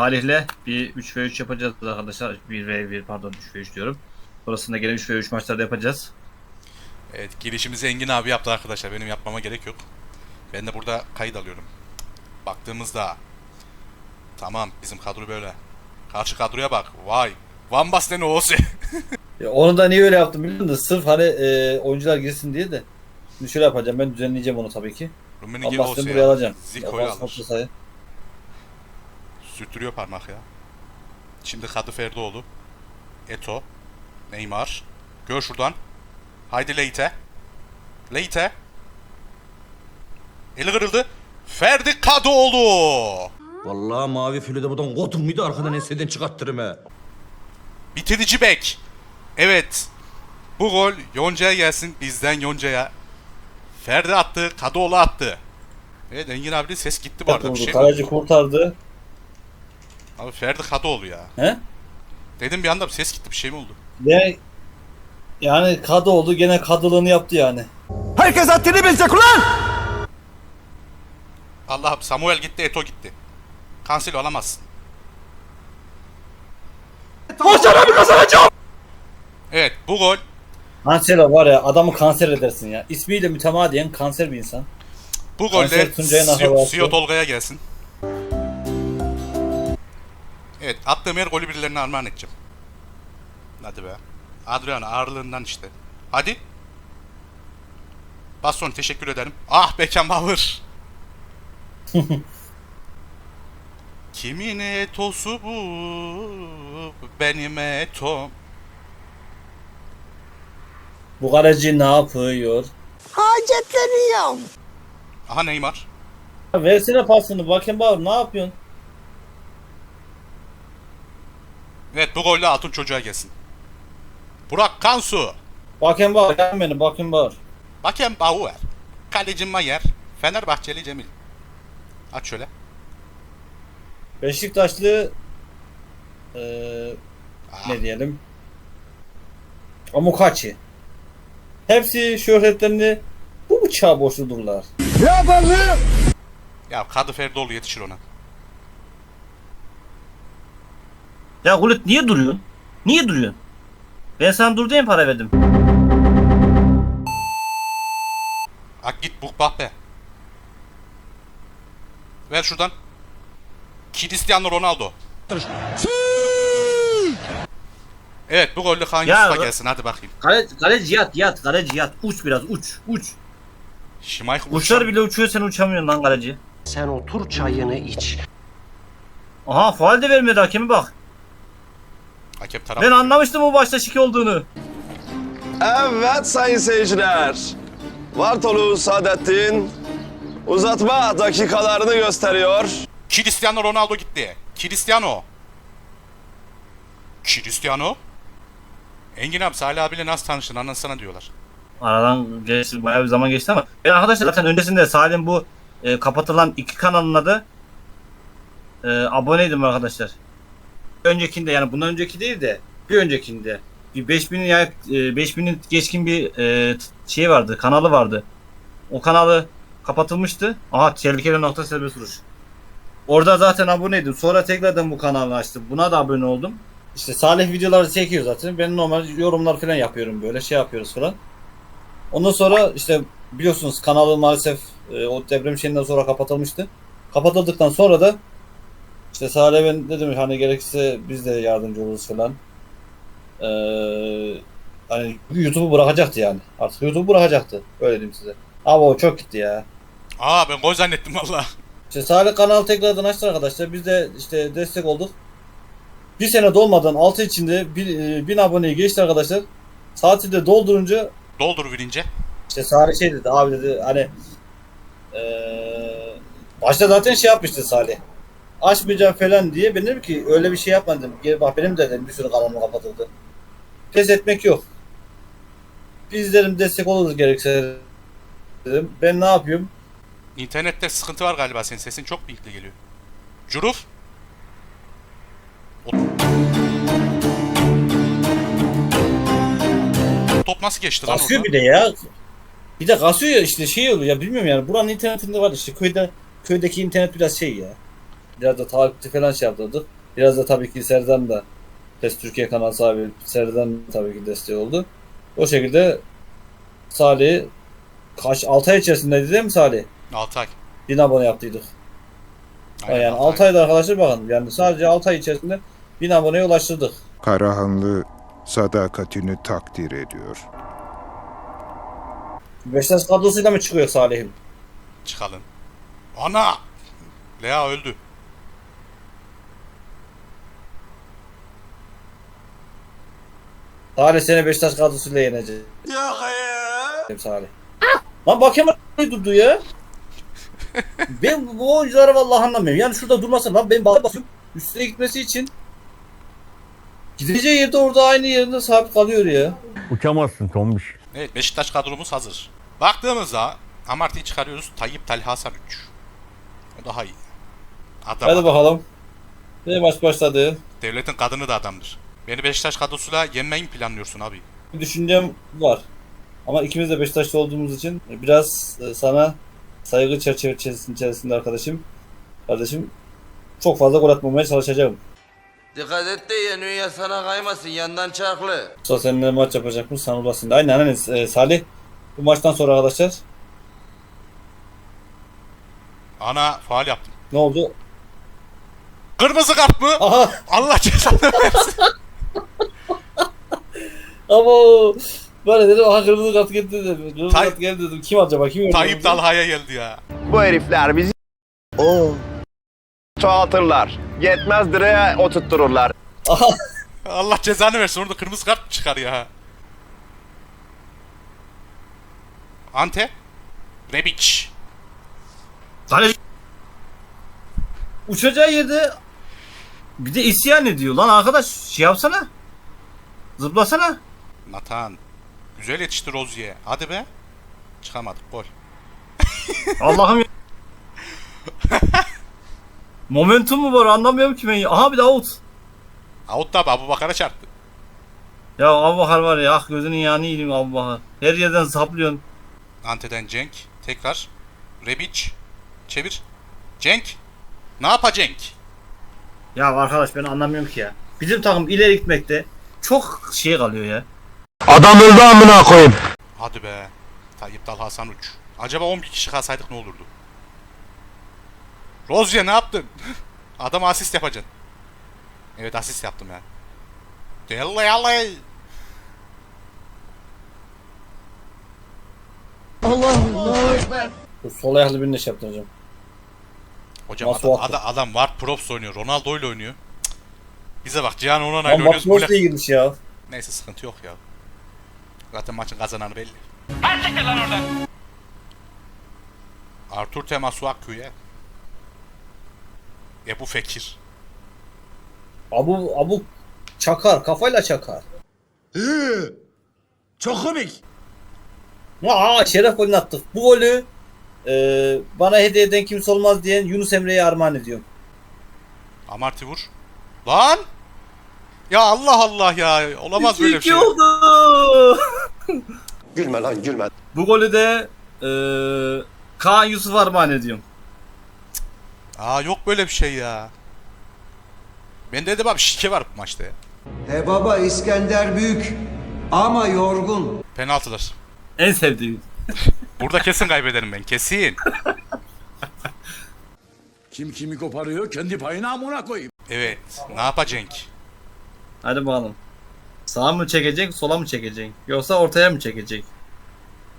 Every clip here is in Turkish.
Salih'le bir 3 ve 3 yapacağız arkadaşlar. 1 ve 1 pardon 3 ve 3 diyorum. Sonrasında gene 3 ve 3 maçlarda yapacağız. Evet girişimizi Engin abi yaptı arkadaşlar. Benim yapmama gerek yok. Ben de burada kayıt alıyorum. Baktığımızda tamam bizim kadro böyle. Karşı kadroya bak. Vay. Van Basten Oğuz. Ya onu da niye öyle yaptım biliyor musun? Sırf hani e, oyuncular girsin diye de. Şimdi şöyle yapacağım ben düzenleyeceğim onu tabii ki. Rummenigge seni ya. buraya alacağım. Ziko'yu Ya, alır. Sürtürüyor parmak ya. Şimdi Kadı Ferdoğlu. Eto. Neymar. Gör şuradan. Haydi Leite. Leite. Eli kırıldı. Ferdi Kadıoğlu. Vallahi mavi fülü de buradan kotum muydu arkadan enseden çıkarttırım he. Bitirici bek. Evet. Bu gol Yonca'ya gelsin. Bizden Yonca'ya. Ferdi attı. Kadıoğlu attı. Evet Engin abi ses gitti bu arada. Bir şey Kaleci kurtardı. Abi Ferdi Kadıoğlu ya. He? Dedim bir anda bir ses gitti. Bir şey mi oldu? Ve yani kadı oldu gene kadılığını yaptı yani. Herkes haddini bilecek ulan! Allah'ım Samuel gitti, Eto gitti. Cancelo alamazsın. Başarımı kazanacağım! Evet bu gol Cancelo var ya adamı kanser edersin ya. İsmiyle mütemadiyen kanser bir insan. bu golde Tuncay'ın. Siyo Tolga'ya gelsin. Evet attığım her golü birilerine armağan edeceğim. Hadi be. Adriano ağırlığından işte. Hadi. Baston teşekkür ederim. Ah Beckenbauer. Kimin etosu bu? Benim etom. Bu kaleci ne yapıyor? Aha Neymar. Ya Versene pasını Beckenbauer ne yapıyorsun? Evet bu golle Altın çocuğa gelsin. Burak Kansu. Beckenbauer yan beni Beckenbauer. Beckenbauer. Kaleci Mayer. Fenerbahçeli Cemil. Aç şöyle. Beşiktaşlı eee Ah, ne diyelim? Amukachi. Hepsi şöhretlerini bu bıçağa borçludurlar. Ya Kadı Ferdoğlu yetişir ona. Ya Gullit niye duruyorsun? Niye duruyorsun? Ben sana dur diye mi para verdim? Ak git buk bak be. Ver şuradan. Cristiano Ronaldo. Evet bu golle Kaan Ya- Yusuf'a gelsin hadi bakayım. Kale, kaleci yat yat kaleci yat. Uç biraz uç uç. Şimayk Kuşlar bile uçuyor sen uçamıyorsun lan kaleci. Sen otur çayını iç. Aha faal de vermedi hakemi bak. Hakem taraf. Ben anlamıştım bu başta şike olduğunu. Evet sayın seyirciler. Bartolu Saadettin uzatma dakikalarını gösteriyor. Cristiano Ronaldo gitti. Cristiano. Cristiano. Engin abi Salih abiyle nasıl tanıştın anlatsana diyorlar. Aradan geçti, bayağı bir zaman geçti ama ben arkadaşlar zaten öncesinde Salim bu e, kapatılan iki kanalın adı e, aboneydim arkadaşlar. Öncekinde yani bundan önceki değil de bir öncekinde bir 5000'in ya e, 5000'in geçkin bir e, şey vardı, kanalı vardı. O kanalı kapatılmıştı. Aha tehlikeli nokta serbest vuruş. Orada zaten aboneydim. Sonra tekrardan bu kanalı açtım. Buna da abone oldum. İşte Salih videoları çekiyor zaten. Ben normal yorumlar falan yapıyorum böyle şey yapıyoruz falan. Ondan sonra işte biliyorsunuz kanalı maalesef e, o deprem şeyinden sonra kapatılmıştı. Kapatıldıktan sonra da işte Salih ben dedim hani gerekirse biz de yardımcı oluruz falan. Ee, hani YouTube'u bırakacaktı yani. Artık YouTube'u bırakacaktı. Öyle diyeyim size. Ama o çok gitti ya. Aa ben gol zannettim valla. İşte Salih kanal tekrardan açtı arkadaşlar. Biz de işte destek olduk. Bir sene dolmadan 6 içinde 1000 aboneyi geçti arkadaşlar. Saati de doldurunca Doldur birince. işte Salih şey dedi abi dedi hani eee başta zaten şey yapmıştı Salih. Açmayacağım falan diye ben dedim ki öyle bir şey yapmadım. Bak benim de dedim bir sürü kanalım kapatıldı. Pes etmek yok. Biz dedim destek oluruz gerekirse dedim. Ben ne yapıyorum? İnternette sıkıntı var galiba senin sesin çok pinkli geliyor. Curuf. O... Top nasıl geçti lan Kasıyor orada? bir de ya. Bir de kasıyor ya işte şey oluyor ya bilmiyorum yani buranın internetinde var işte köyde köydeki internet biraz şey ya. Biraz da takipçi falan şey yaptırdık. Biraz da tabii ki Serdan da PES Türkiye kanalı sahibi Serdan tabii ki desteği oldu. O şekilde Salih kaç 6 ay içerisindeydi değil mi Salih? 6 ay. 1000 abone yaptıydık. Aynen, yani altı 6 ayda arkadaşlar bakın yani sadece 6 ay içerisinde 1000 aboneye ulaştırdık. Karahanlı sadakatini takdir ediyor. Beşiktaş kadrosuyla mı çıkıyor Salih'im? Çıkalım. Ana! Lea öldü. Salih seni Beşiktaş kadrosuyla yenecek. Yok ya. Salih. Lan bak hemen durdu ya. ben bu oyuncuları vallahi anlamıyorum. Yani şurada durmasın lan ben bağlı basıyorum. Üstüne gitmesi için. Gideceği yerde orada aynı yerinde sabit kalıyor ya. Uçamazsın Tombiş. Evet Beşiktaş kadromuz hazır. Baktığımızda Amarty'yi çıkarıyoruz. Tayyip Talha Hasan 3. O daha iyi. Adam. Hadi bakalım. Ve maç başladı. Devletin kadını da adamdır. Beni Beşiktaş kadrosuyla yenmeyi mi planlıyorsun abi? Bir düşüncem var. Ama ikimiz de Beşiktaşlı olduğumuz için biraz e, sana saygı çerçevesi içerisinde arkadaşım. Kardeşim çok fazla gol atmamaya çalışacağım. Dikkat et de yeni sana kaymasın yandan çarklı. Sonra seninle maç yapacakmış sana ulaşsın. Aynen aynen e, Salih. Bu maçtan sonra arkadaşlar Ana faal yaptım. ne oldu? Kırmızı kart mı? Aha Allah cezanı versin. ama böyle dedim aha kırmızı kart geldi dedim. Kırmızı Tay- kart geldi dedim. Kim acaba? Kim? Tayyip Talha'ya geldi ya. Bu herifler bizi o çoğaltırlar. Yetmez direğe oturttururlar. Aha Allah cezanı versin orada kırmızı kart çıkar ya? Ante. Rebic. Salih uçacağı yerde bir de isyan ediyor lan arkadaş şey yapsana. Zıplasana. Nathan. Güzel yetişti Rozier. Hadi be. Çıkamadık gol. Allah'ım ya. Momentum mu var anlamıyorum ki ben. Aha bir de out. Out da Abu Bakar'a çarptı. Ya Abubakar var ya ah gözünün yağını yiyeyim Abubakar. Her yerden saplıyorsun. Ante'den Cenk. Tekrar. Rebic. Çevir. Cenk. Ne yapa Cenk? Ya arkadaş ben anlamıyorum ki ya. Bizim takım ileri gitmekte çok şey kalıyor ya. Adam öldü amına koyayım. Hadi be. Tayyip Dal Hasan Uç. Acaba 11 kişi kalsaydık ne olurdu? Rozier ne yaptın? Adam asist yapacaksın. Evet asist yaptım ya. Delle yalle. Dur, sol ayaklı birini şey yaptıracağım. Hocam Nasıl adam, adam, adam Ward Props oynuyor. Ronaldo ile oynuyor. Cık. Bize bak Cihan Onanay'la Lan oynuyoruz. Böyle... iyi girmiş ya. Neyse sıkıntı yok ya. Zaten maçın kazananı belli. Artur Temasuakku'ya. Ebu Fekir. Abu Abu çakar kafayla çakar. Çok komik. Aa şeref golünü attık. Bu golü e, bana hediye eden kimse olmaz diyen Yunus Emre'ye armağan ediyorum. Amarty vur. Lan! Ya Allah Allah ya. Olamaz böyle bir şey. oldu. Gülme lan gülme. Bu golü de eee Kaan Yusuf armağan ediyorum. Aa yok böyle bir şey ya. Ben dedim abi şike var bu maçta ya. E baba İskender büyük ama yorgun. Penaltılar. En sevdiğim. Burada kesin kaybederim ben. Kesin. Kim kimi koparıyor kendi payına amına koyayım. Evet. Ne yapacak? Hadi bakalım. Sağa mı çekecek, sola mı çekecek? Yoksa ortaya mı çekecek?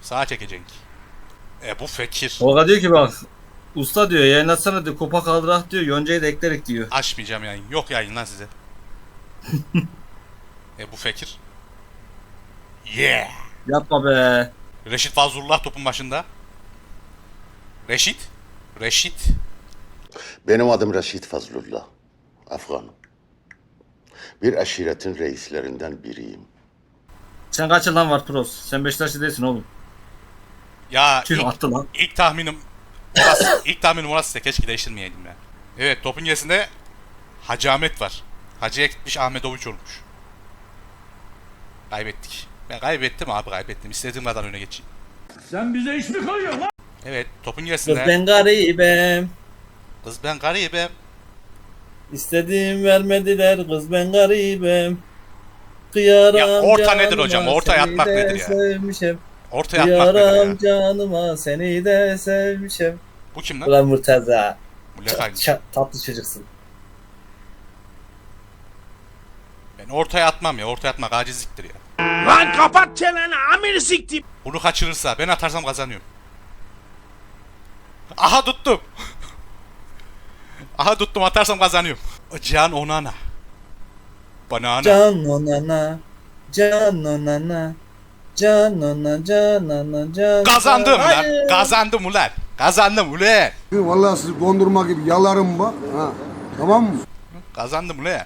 Sağa çekecek. Ebu Fekir. Tolga diyor ki bak. Usta diyor yayınlatsana diyor kupa kaldırak diyor yoncayı da eklerik diyor. Açmayacağım yayın. Yok yayın lan size. Ebu Fekir. Yeah. Yapma be. Reşit Fazlullah topun başında. Reşit. Reşit. Benim adım Reşit Fazlullah. Afganım. Bir aşiretin reislerinden biriyim. Sen kaç yıldan var pros? Sen Beşiktaşlı değilsin oğlum. Ya Tüh ilk, attı lan. ilk tahminim orası, ilk tahminim orası da keşke değiştirmeyeydim ya. Evet topun gerisinde Hacı Ahmet var. Hacı'ya gitmiş Ahmet Ovuç olmuş. Kaybettik. Ben kaybettim abi kaybettim. İstediğim kadar öne geçeyim. Sen bize iş mi koyuyorsun lan? Evet topun Kız gerisinde ben garibim. kız ben garibim. İstediğim vermediler kız ben garibim. Kıyaram Ya orta nedir hocam? Orta seni yatmak de nedir ya? Sevmişim. Ortaya atmak nedir ya? Kıyaram canıma seni de sevmişim. Bu kim lan? Ulan Murtaza. Ç- tatlı çocuksun. Ben ortaya atmam ya. Ortaya atmak acizliktir ya. Lan kapat çeneni amını siktim. Bunu kaçırırsa ben atarsam kazanıyorum. Aha tuttum. Aha tuttum atarsam kazanıyorum. Can Onana. Banana. Can onana. Can onana. Can ona can ona can. Kazandım lan. Hayır. Kazandım ulan. Kazandım ulan. Vallahi sizi dondurma gibi yalarım bak. Ha. Tamam mı? Kazandım ulan.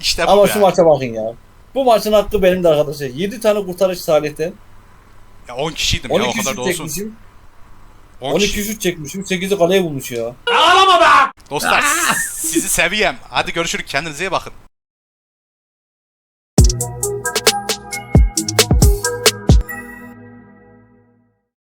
İşte bu Ama ya. şu maça bakın ya. Bu maçın hakkı benim de arkadaşlar. 7 tane kurtarış Salih'ten. ya 10 kişiydim ya o 12 kadar da olsun. çekmişim. 10 12 kişi. şut çekmişim. 8'i kaleye bulmuş ya. Dostlar sizi seviyem. Hadi görüşürüz. Kendinize iyi bakın.